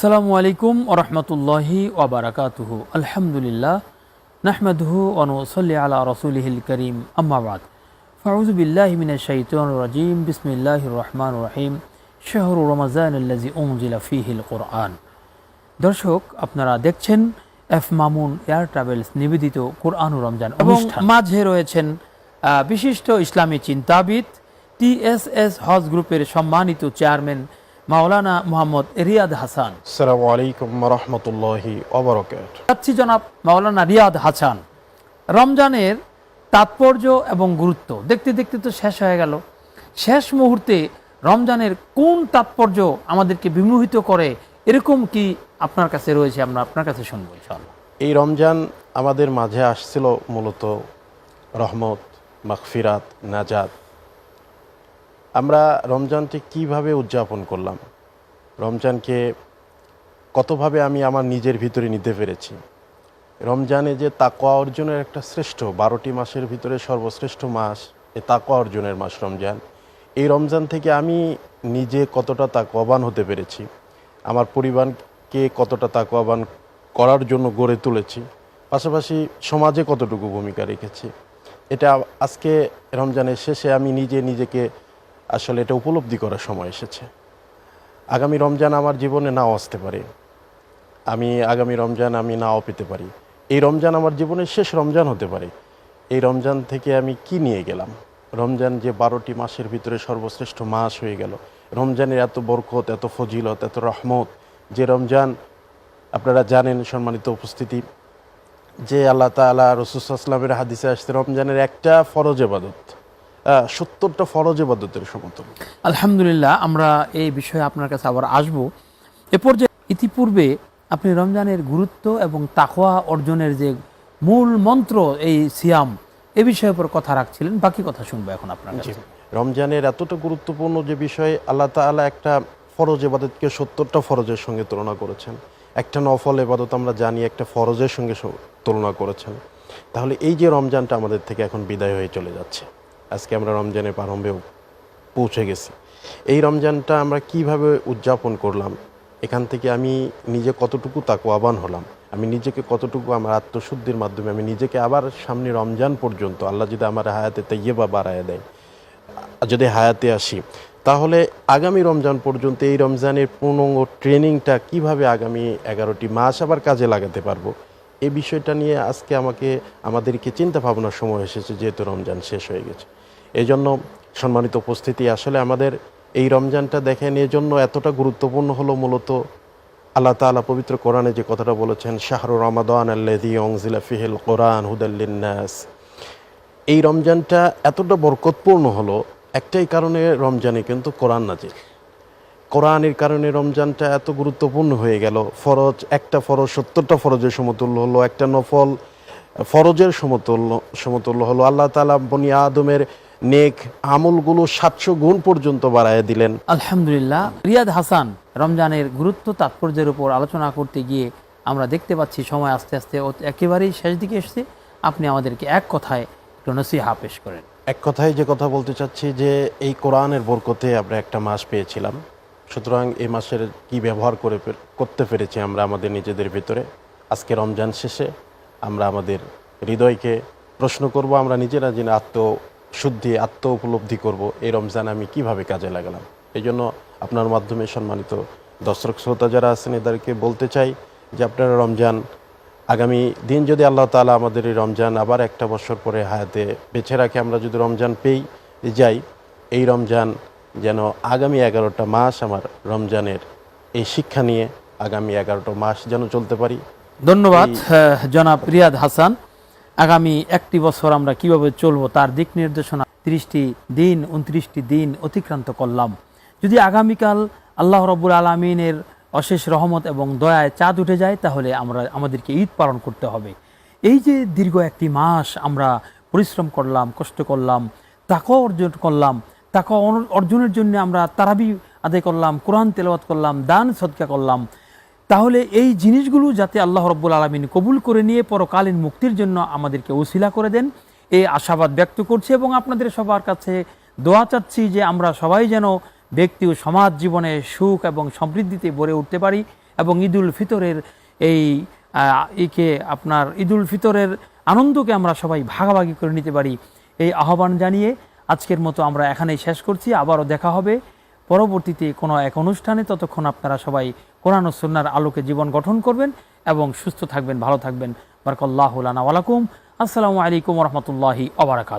আসসালামু আলাইকুম ওরহমতুল্লাহি ওবরাকাতুহু আলহামদুলিল্লাহ নাহমাদুহু অনুসল্লি আলা রসুলহিল করিম। আম্মাবাদ ফাউজু বিল্লাহি মিনাশ শাইতানির রাজিম। বিসমিল্লাহির রহমানির রহিম। শাহরু রমাজান আল্লাজি উনজিলা ফিহিল কোরআন। দর্শক আপনারা দেখছেন এফ মামুন এয়ার ট্রাভেলস নিবেদিত কোরআন রমজান এবং মাঝে রয়েছেন বিশিষ্ট ইসলামী চিন্তাবিদ টিএসএস হজ গ্রুপের সম্মানিত চেয়ারম্যান মাওলানা মোহাম্মদ রিয়াদ হাসান। আসসালামু আলাইকুম রহমতুল্লাহি যাচ্ছি জনাব মাওলানা রিয়াদ হাসান। রমজানের তাৎপর্য এবং গুরুত্ব দেখতে দেখতে তো শেষ হয়ে গেল। শেষ মুহূর্তে রমজানের কোন তাৎপর্য আমাদেরকে বিমোহিত করে এরকম কি আপনার কাছে রয়েছে? আমরা আপনার কাছে শুনব ইনশাআল্লাহ। এই রমজান আমাদের মাঝে আসছিল মূলত রহমত মাগফিরাত নাজাত। আমরা রমজানটি কীভাবে উদযাপন করলাম? রমজানকে কতভাবে আমি আমার নিজের ভিতরে নিতে পেরেছি? রমজানে যে তাকোয়া অর্জনের একটা শ্রেষ্ঠ, বারোটি মাসের ভিতরে সর্বশ্রেষ্ঠ মাস এ তাকোয়া অর্জনের মাস রমজান। এই রমজান থেকে আমি নিজে কতটা তাকওয়াবান হতে পেরেছি? আমার পরিবারকে কতটা তাকওয়াবান করার জন্য গড়ে তুলেছি? পাশাপাশি সমাজে কতটুকু ভূমিকা রেখেছি? এটা আজকে রমজানের শেষে আমি নিজে নিজেকে আসলে এটা উপলব্ধি করার সময় এসেছে। আগামী রমজান আমার জীবনে নাও আসতে পারে। আমি আগামী রমজান আমি নাও পেতে পারি। এই রমজান আমার জীবনের শেষ রমজান হতে পারে। এই রমজান থেকে আমি কি নিয়ে গেলাম? রমজান যে বারোটি মাসের ভিতরে সর্বশ্রেষ্ঠ মাস হয়ে গেল। রমজানের এত বরকত, এত ফজিলত, এত রহমত, যে রমজান আপনারা জানেন সম্মানিত উপস্থিতি, যে আল্লাহ তালা রসুলামের হাদিসে আসতে রমজানের একটা ফরজ এবাদত সত্তরটা ফরজ এবাদতের সমতুল আলহামদুলিল্লাহ আমরা এই বিষয়ে আপনার কাছে আবার আসব। এ পর্যায়ে ইতিপূর্বে আপনি রমজানের গুরুত্ব এবং তাকওয়া অর্জনের যে মূল মন্ত্র এই সিয়াম এ বিষয়ের উপর কথা রাখছিলেন। বাকি কথা শুনব এখন আপনার কাছে। রমজানের এতটা গুরুত্বপূর্ণ যে বিষয় আল্লাহ তাআলা একটা ফরজ এবাদতকে সত্তরটা ফরজের সঙ্গে তুলনা করেছেন। একটা নফল এবাদত আমরা জানি একটা ফরজের সঙ্গে তুলনা করেছেন। তাহলে এই যে রমজানটা আমাদের থেকে এখন বিদায় হয়ে চলে যাচ্ছে। আজকে আমরা রমজানের প্রারম্ভেও পৌঁছে গেছি। এই রমজানটা আমরা কীভাবে উদযাপন করলাম, এখান থেকে আমি নিজে কতটুকু তাকওয়াবান হলাম, আমি নিজেকে কতটুকু আমার আত্মশুদ্ধির মাধ্যমে, আমি নিজেকে আবার সামনে রমজান পর্যন্ত, আল্লাহ যদি আমার হায়াতে তাইয়ে বা বাড়ায় দেয়, যদি হায়াতে আসি, তাহলে আগামী রমজান পর্যন্ত এই রমজানের পূর্ণাঙ্গ ট্রেনিংটা কীভাবে আগামী এগারোটি মাস আবার কাজে লাগাতে পারব? এই বিষয়টা নিয়ে আজকে আমাকে, আমাদেরকে চিন্তা ভাবনার সময় এসেছে যেহেতু রমজান শেষ হয়ে গেছে। এই জন্য সম্মানিত উপস্থিতি, আসলে আমাদের এই রমজানটা দেখেন এই জন্য এতটা গুরুত্বপূর্ণ হলো মূলত আল্লাহ তাআলা পবিত্র কোরআনে যে কথাটা বলেছেন, শাহরু রমাদান আল্লাদি অংজিলা ফিহিল কোরআন হুদাল্লিন্নাস এই রমজানটা এতটা বরকতপূর্ণ হলো, একটাই কারণে রমজানে কিন্তু কোরআন নাজিল। কোরআনের কারণে রমজানটা এত গুরুত্বপূর্ণ হয়ে গেল। ফরজ একটা ফরজ সত্তরটা ফরজের সমতুল্য হলো একটা নফল ফরজের সমতুল্য সমতুল্য হলো। আল্লাহ তালা বনি আদমের নেক আমলগুলো সাতশো গুণ পর্যন্ত বাড়ায় দিলেন। আলহামদুলিল্লাহ রিয়াদ হাসান রমজানের গুরুত্ব তাৎপর্যের উপর আলোচনা করতে গিয়ে আমরা দেখতে পাচ্ছি সময় আস্তে আস্তে একেবারেই শেষ দিকে এসছে। আপনি আমাদেরকে এক কথায় একটু নসিহা পেশ করেন। এক কথায় যে কথা বলতে চাচ্ছি যে এই কোরআনের বরকতে আমরা একটা মাস পেয়েছিলাম। সুতরাং এই মাসের কি ব্যবহার করে করতে পেরেছি আমরা আমাদের নিজেদের ভিতরে। আজকে রমজান শেষে আমরা আমাদের হৃদয়কে প্রশ্ন করব, আমরা নিজেরা যিনি আত্মশুদ্ধি, আত্ম উপলব্ধি করব, এই রমজান আমি কীভাবে কাজে লাগালাম? এই জন্য আপনার মাধ্যমে সম্মানিত দর্শক শ্রোতা যারা আছেন, এদেরকে বলতে চাই যে আপনারা রমজান, আগামী দিন যদি আল্লাহ তাআলা আমাদের এই রমজান আবার একটা বছর পরে হায়াতে বেছে রাখে, আমরা যদি রমজান পেই যাই, এই রমজান যেন আগামী এগারোটা মাস আমার রমজানের এই শিক্ষা নিয়ে আগামী এগারোটা মাস যেন চলতে পারি। ধন্যবাদ জনাব রিয়াদ হাসান। আগামী একটি বছর আমরা কীভাবে চলবো তার দিক নির্দেশনা তিরিশটি দিন উনত্রিশটি দিন অতিক্রান্ত করলাম। যদি আগামীকাল আল্লাহ রব্বুল আলমিনের অশেষ রহমত এবং দয়ায় চাঁদ উঠে যায় তাহলে আমরা আমাদেরকে ঈদ পালন করতে হবে। এই যে দীর্ঘ একটি মাস আমরা পরিশ্রম করলাম কষ্ট করলাম তাকে অর্জন করলাম তাকে অর্জনের জন্য আমরা তারাবি আদায় করলাম, কোরআন তেলাওয়াত করলাম, দান, সদকা করলাম। তাহলে এই জিনিসগুলো যাতে আল্লাহ রব্বুল আলমিন কবুল করে নিয়ে পরকালীন মুক্তির জন্য আমাদেরকে উসিলা করে দেন এই আশাবাদ ব্যক্ত করছি এবং আপনাদের সবার কাছে দোয়া চাচ্ছি যে আমরা সবাই যেন ব্যক্তি ও সমাজ জীবনে সুখ এবং সমৃদ্ধিতে ভরে উঠতে পারি এবং ঈদুল ফিতরের এই একে আপনার ঈদুল ফিতরের আনন্দকে আমরা সবাই ভাগাভাগি করে নিতে পারি। এই আহ্বান জানিয়ে আজকের মতো আমরা এখানেই শেষ করছি। আবারও দেখা হবে পরবর্তীতে কোনো এক অনুষ্ঠানে। ততক্ষণ আপনারা সবাই কোরআন ও সুন্নার আলোকে জীবন গঠন করবেন এবং সুস্থ থাকবেন, ভালো থাকবেন। বারকাল্লাহ ওয়ালাকুম আসসালামু আলাইকুম রহমতুল্লাহি অবরাকাত